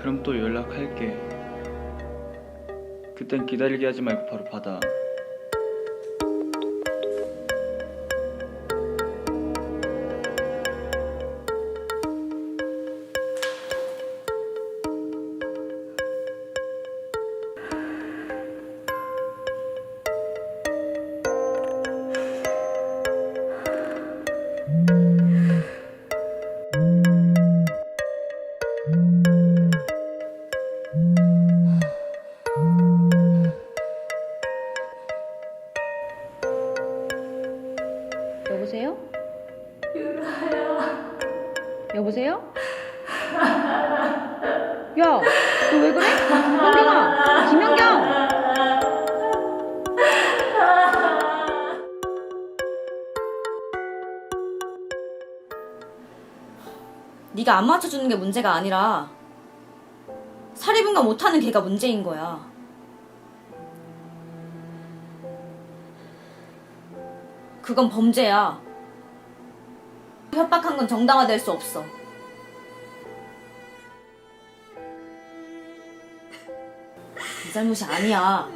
그럼 또 연락할게. 그땐 기다리게 하지 말고 바로 받아. 여보세요? 여보세요? 야, 너 왜 그래? 현경아, 김현경! 네가 안 맞춰주는 게 문제가 아니라 사리분가 못하는 걔가 문제인 거야. 그건 범죄야. 협박한 건 정당화될 수 없어. 네 잘못이 아니야.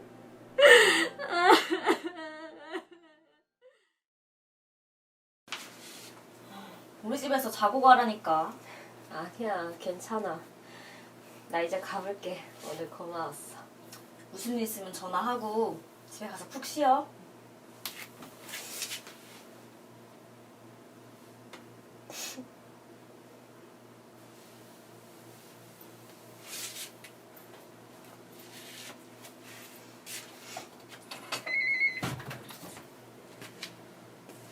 우리 집에서 자고 가라니까. 아니야, 괜찮아. 나 이제 가볼게. 오늘 고마웠어. 무슨 일 있으면 전화하고 집에 가서 푹 쉬어.